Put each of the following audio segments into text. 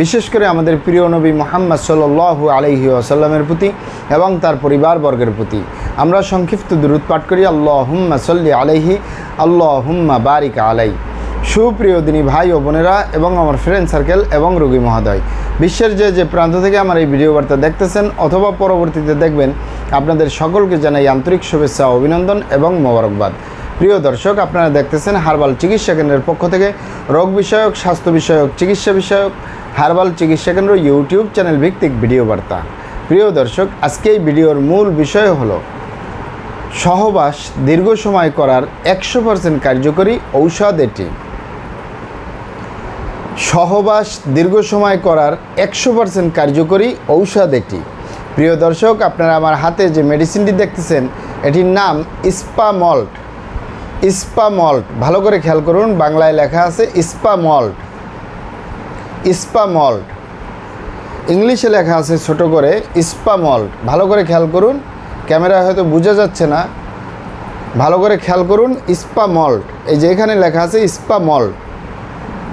বিশেষ করে আমাদের প্রিয় নবী মোহাম্মদ সাল্লু আলহি আসাল্লামের প্রতি এবং তার পরিবারবর্গের প্রতি। আমরা সংক্ষিপ্ত দুরুদ পাঠ করি আল্লাহ হুম্মা সল্লি আলাইহি আল্লাহ হুম্মা বারিক আলাই। সুপ্রিয় দিনী ভাই ও বোনেরা এবং আমার ফ্রেন্ড সার্কেল এবং রোগী মহোদয়, বিশ্বের যে যে প্রান্ত থেকে আমার এই ভিডিও বার্তা দেখতেছেন অথবা পরবর্তীতে দেখবেন, আপনাদের সকলকে জানাই আন্তরিক শুভেচ্ছা অভিনন্দন এবং মোবারকবাদ। প্রিয় দর্শক, আপনারা দেখতেছেন হার্বাল চিকিৎসা কেন্দ্রের পক্ষ থেকে রোগ বিষয়ক, স্বাস্থ্য বিষয়ক, চিকিৎসা বিষয়ক হার্বাল চিকিৎসা কেন্দ্র ইউটিউব চ্যানেল ভিত্তিক ভিডিও বার্তা। প্রিয় দর্শক, আজকে এই ভিডিওর মূল বিষয় হলো, সহবাস দীর্ঘ সময় করার একশো পার্সেন্ট কার্যকরী ঔষধ এটি। সহবাস দীর্ঘ সময় করার একশো পার্সেন্ট কার্যকরী ঔষধ এটি। প্রিয় দর্শক, আপনারা আমার হাতে যে মেডিসিনটি দেখতেছেন, এটির নাম ইস্পা মল্ট ইস্পা মল্ট ভালো করে খেয়াল করুন, বাংলায় লেখা আছে ইস্পা মল্ট ইস্পা মল্ট ইংলিশে লেখা আছে ছোট করে ইস্পা মল্ট ভালো করে খেয়াল করুন ক্যামেরায় হয়তো বোঝা যাচ্ছে না। ভালো করে খেয়াল করুন, ইস্পা মল্ট এই যে এখানে লেখা আছে ইস্পা মল্ট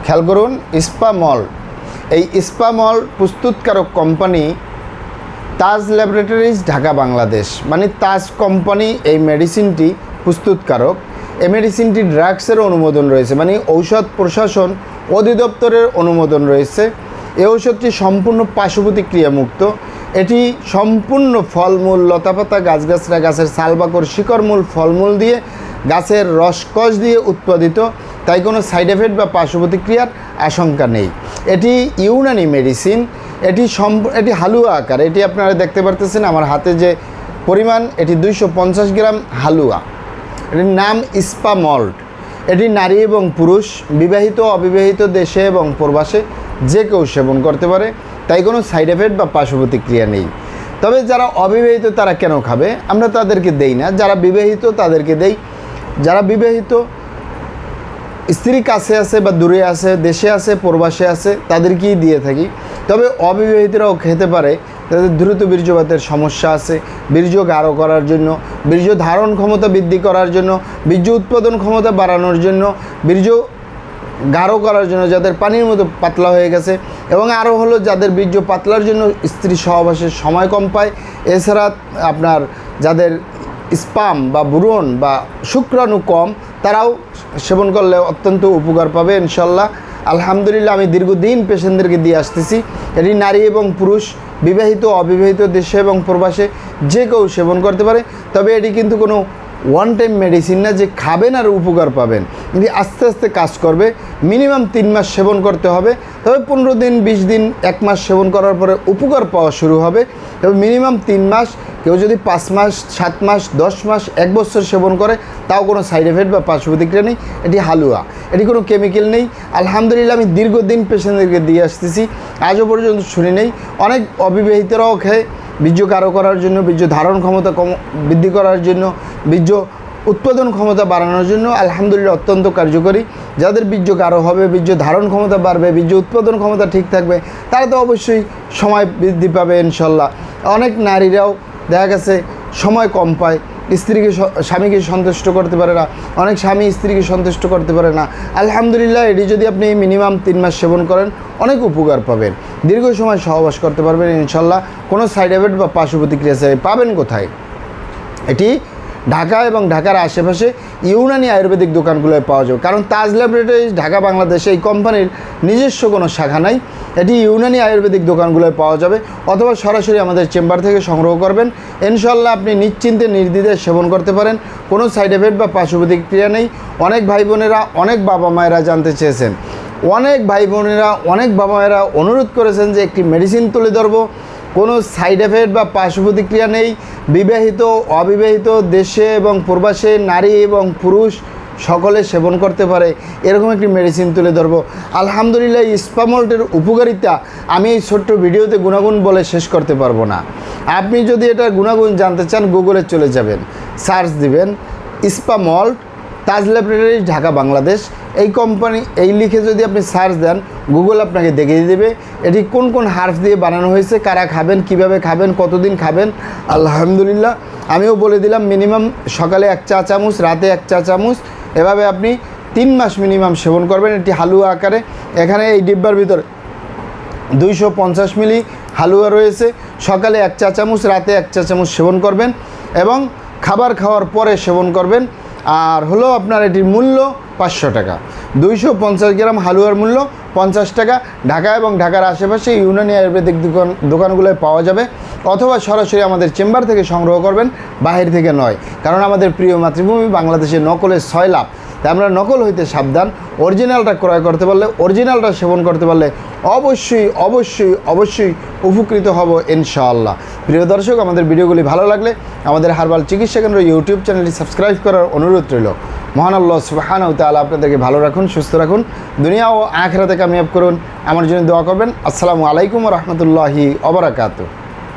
খেয়াল করুন, ইস্পা মল। এই ইস্পা মল প্রস্তুতকারক কোম্পানি তাজ ল্যাবরেটরিজ, ঢাকা, বাংলাদেশ। মানে তাজ কোম্পানি এই মেডিসিনটি প্রস্তুতকারক। এই মেডিসিনটি ড্রাগসের অনুমোদন রয়েছে মানে ঔষধ প্রশাসন অধিদপ্তরের অনুমোদন রয়েছে। এই ঔষধটি সম্পূর্ণ পার্শ্বপ্রতিক্রিয়ামুক্ত। এটি সম্পূর্ণ ফলমূল, লতাপাতা গাছগাছরা গাছের সালবাকর, শিকড়মূল, ফলমূল দিয়ে গাছের রসকস দিয়ে উৎপাদিত। তাই কোনো সাইড এফেক্ট বা পার্শ্বপ্রতিক্রিয়ার আশঙ্কা নেই। এটি ইউনানি মেডিসিন। এটি সম এটি হালুয়া আকার। এটি আপনারা দেখতে পারতেছেন, আমার হাতে যে পরিমাণ, এটি দুইশো পঞ্চাশ গ্রাম হালুয়া। এটির নাম ইস্পা মল্ট। এটি নারী এবং পুরুষ, বিবাহিত অবিবাহিত দেশে এবং প্রবাসে যে কেউ সেবন করতে পারে, তাই কোনো সাইড এফেক্ট বা পার্শ্ব প্রতিক্রিয়া নেই। তবে যারা অবিবাহিত তারা কেন খাবে, আমরা তাদেরকে দেই না। যারা বিবাহিত তাদেরকে দেই। যারা বিবাহিত স্ত্রী কাছে আছে বা দূরে আছে, দেশে আছে, প্রবাসে আছে, তাদেরকেই দিয়ে থাকি। তবে অবিবাহিতরাও খেতে পারে তাদের দ্রুত বীর্যপাতের সমস্যা আছে। বীর্য গাঢ় করার জন্য, বীর্য ধারণ ক্ষমতা বৃদ্ধি করার জন্য, বীর্য উৎপাদন ক্ষমতা বাড়ানোর জন্য, বীর্য গাঢ় করার জন্য যাদের পানির মতো পাতলা হয়ে গেছে এবং আরও হলো যাদের বীর্য পাতলার জন্য স্ত্রী সহবাসের সময় কম পায়, এছাড়া আপনার যাদের স্পাম বা বুরন বা শুক্রাণু কম, তারাও সেবন করলে অত্যন্ত উপকার পাবে ইনশাল্লাহ। আলহামদুলিল্লাহ, আমি দীর্ঘদিন পেশেন্টদেরকে দিয়ে আসতেছি। এটি নারী এবং পুরুষ, বিবাহিত, অবিবাহিত, দেশে এবং প্রবাসে যে কেউ সেবন করতে পারে। তবে এটি কিন্তু কোনো ওয়ান টাইম মেডিসিন না যে খাবেন আর উপকার পাবেন। কিন্তু আস্তে আস্তে কাজ করবে মিনিমাম তিন মাস সেবন করতে হবে, তবে পনেরো দিন, বিশ দিন, এক মাস সেবন করার পরে উপকার পাওয়া শুরু হবে। তবে মিনিমাম তিন মাস, কেউ যদি পাঁচ মাস, সাত মাস, দশ মাস, এক বছর সেবন করে, তাও কোনো সাইড এফেক্ট বা পার্শ্ব প্রতিক্রিয়া নেই, এটি হালুয়া। এটি কোনো কেমিক্যাল নেই। আলহামদুলিল্লাহ, আমি দীর্ঘদিন পেশেন্টদেরকে দিয়ে আসতেছি, আজও পর্যন্ত শুনি নেই। অনেক অবিবাহিতরাও খেয়ে বীর্য কারও করার জন্য, বীর্য ধারণ ক্ষমতা কম, বৃদ্ধি করার জন্য, বীর্য উৎপাদন ক্ষমতা বাড়ানোর জন্য আলহামদুলিল্লাহ অত্যন্ত কার্যকরী। যাদের বীর্য কারও হবে, বীর্য ধারণ ক্ষমতা বাড়বে, বীর্য উৎপাদন ক্ষমতা ঠিক থাকবে, তারা তো অবশ্যই সময় বৃদ্ধি পাবে ইনশাল্লাহ। অনেক নারীরাও দেখা গেছে সময় কম পায়। স্ত্রীকে স্বামীকে সন্তুষ্ট করতে পারে না। অনেক স্বামী স্ত্রীকে সন্তুষ্ট করতে পারে না। আলহামদুলিল্লাহ, এটি যদি আপনি মিনিমাম তিন মাস সেবন করেন, অনেক উপকার পাবেন। দীর্ঘ সময় সহবাস করতে পারবেন ইনশাল্লাহ। কোনো সাইড এফেক্ট বা পার্শ্ব প্রতিক্রিয়া পাবেন কোথায়? এটি ঢাকা এবং ঢাকার আশেপাশে ইউনানি আয়ুর্বেদিক দোকানগুলোয় পাওয়া যাবে। কারণ তাজ ল্যাবরেটরিজ ঢাকা, বাংলাদেশে এই কোম্পানির নিজস্ব কোনো শাখা নাই। এটি ইউনানি আয়ুর্বেদিক দোকানগুলোয় পাওয়া যাবে অথবা সরাসরি আমাদের চেম্বার থেকে সংগ্রহ করবেন। ইনশাল্লাহ আপনি নিশ্চিন্তে নির্দ্বিধায় সেবন করতে পারেন। কোনো সাইড এফেক্ট বা পার্শ্ব প্রতিক্রিয়া নেই। অনেক ভাই বোনেরা অনেক বাবা মায়েরা জানতে চেয়েছেন। অনেক ভাই বোনেরা অনেক বাবা মায়েরা অনুরোধ করেছেন যে একটি মেডিসিন তুলে ধরবো। কোনো সাইড এফেক্ট বা পার্শ্ব প্রতিক্রিয়া নেই। বিবাহিত, অবিবাহিত দেশে এবং প্রবাসে নারী এবং পুরুষ সকলে সেবন করতে পারে। এরকম একটি মেডিসিন তুলে ধরবো। আলহামদুলিল্লাহ, এই স্পামল্টের উপকারিতা আমি এই ছোট্ট ভিডিওতে গুণাগুণ বলে শেষ করতে পারব না। আপনি যদি এটা গুণাগুণ জানতে চান গুগলে চলে যাবেন। সার্চ দিবেন স্পামল্ট তাজ ল্যাবরেটরি ঢাকা, বাংলাদেশ। এই কোম্পানি এই লিখে যদি আপনি সার্চ দেন গুগল আপনাকে দেখিয়ে দেবে এটি কোন কোন হার্ফ দিয়ে বানানো হয়েছে, কারা খাবেন, কীভাবে খাবেন, কতদিন খাবেন। আলহামদুলিল্লাহ, আমিও বলে দিলাম মিনিমাম সকালে এক চা চামচ, রাতে এক চা চামচ। এভাবে আপনি তিন মাস মিনিমাম সেবন করবেন এটি হালুয়া আকারে। এখানে এই ডিব্বার ভিতরে দুইশো পঞ্চাশ মিলি হালুয়া রয়েছে। সকালে এক চা চামচ, রাতে এক চা চামচ সেবন করবেন এবং খাবার খাওয়ার পরে সেবন করবেন। আর হলো আপনার এটির মূল্য পাঁচশো টাকা। দুইশো পঞ্চাশ গ্রাম হালুয়ার মূল্য পঞ্চাশ টাকা। ঢাকা এবং ঢাকার আশেপাশে ইউনানি আয়ুর্বেদিক দোকান দোকানগুলোয় পাওয়া যাবে। অথবা সরাসরি আমাদের চেম্বার থেকে সংগ্রহ করবেন, বাহির থেকে নয়। কারণ আমাদের প্রিয় মাতৃভূমি বাংলাদেশের নকলের ছয় লাভ। তাই আমরা নকল হইতে সাবধান অরিজিনালটা ক্রয় করতে পারলে অরিজিনালটা সেবন করতে পারলে অবশ্যই অবশ্যই অবশ্যই উপকৃত হব ইনশাআল্লাহ। প্রিয় দর্শক, আমাদের ভিডিওগুলি ভালো লাগলে আমাদের হারবাল চিকিৎসা কেন্দ্র ইউটিউব চ্যানেলটি সাবস্ক্রাইব করার অনুরোধ রইল। মহান আল্লাহ সুবাহানাউ তাআলা আপনাদেরকে ভালো রাখুন, সুস্থ রাখুন, দুনিয়া ও আখরাতে কামিয়াব করুন। আমার জন্য দোয়া করবেন। আসসালামু আলাইকুম রহমতুল্লাহি অবরাকাতু